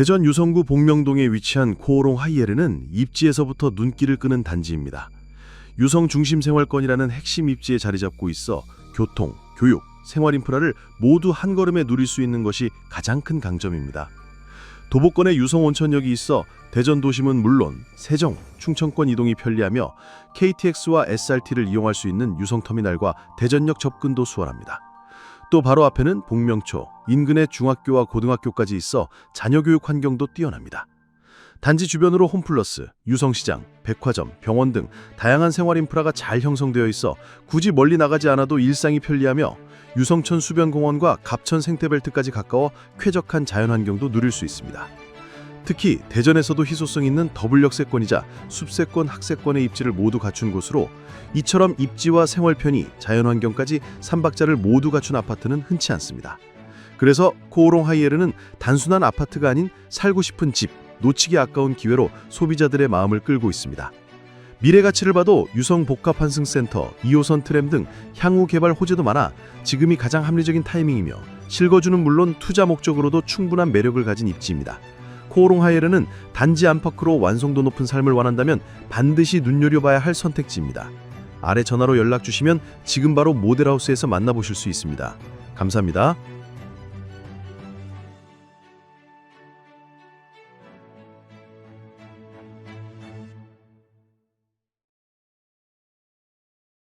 대전 유성구 복명동에 위치한 코오롱 하이에르는 입지에서부터 눈길을 끄는 단지입니다. 유성 중심 생활권이라는 핵심 입지에 자리 잡고 있어 교통, 교육, 생활 인프라를 모두 한 걸음에 누릴 수 있는 것이 가장 큰 강점입니다. 도보권에 유성 온천역이 있어 대전 도심은 물론 세정, 충청권 이동이 편리하며 KTX와 SRT를 이용할 수 있는 유성터미널과 대전역 접근도 수월합니다. 또 바로 앞에는 복명초, 인근의 중학교와 고등학교까지 있어 자녀 교육 환경도 뛰어납니다. 단지 주변으로 홈플러스, 유성시장, 백화점, 병원 등 다양한 생활 인프라가 잘 형성되어 있어 굳이 멀리 나가지 않아도 일상이 편리하며 유성천 수변공원과 갑천 생태벨트까지 가까워 쾌적한 자연환경도 누릴 수 있습니다. 특히 대전에서도 희소성 있는 더블 역세권이자 숲세권, 학세권의 입지를 모두 갖춘 곳으로 이처럼 입지와 생활 편의, 자연환경까지 삼박자를 모두 갖춘 아파트는 흔치 않습니다. 그래서 코오롱 하이에르는 단순한 아파트가 아닌 살고 싶은 집, 놓치기 아까운 기회로 소비자들의 마음을 끌고 있습니다. 미래 가치를 봐도 유성 복합 환승센터, 2호선 트램 등 향후 개발 호재도 많아 지금이 가장 합리적인 타이밍이며 실거주는 물론 투자 목적으로도 충분한 매력을 가진 입지입니다. 코오롱 하이에르는 단지 안팎으로 완성도 높은 삶을 원한다면 반드시 눈여겨봐야 할 선택지입니다. 아래 전화로 연락 주시면 지금 바로 모델하우스에서 만나보실 수 있습니다. 감사합니다.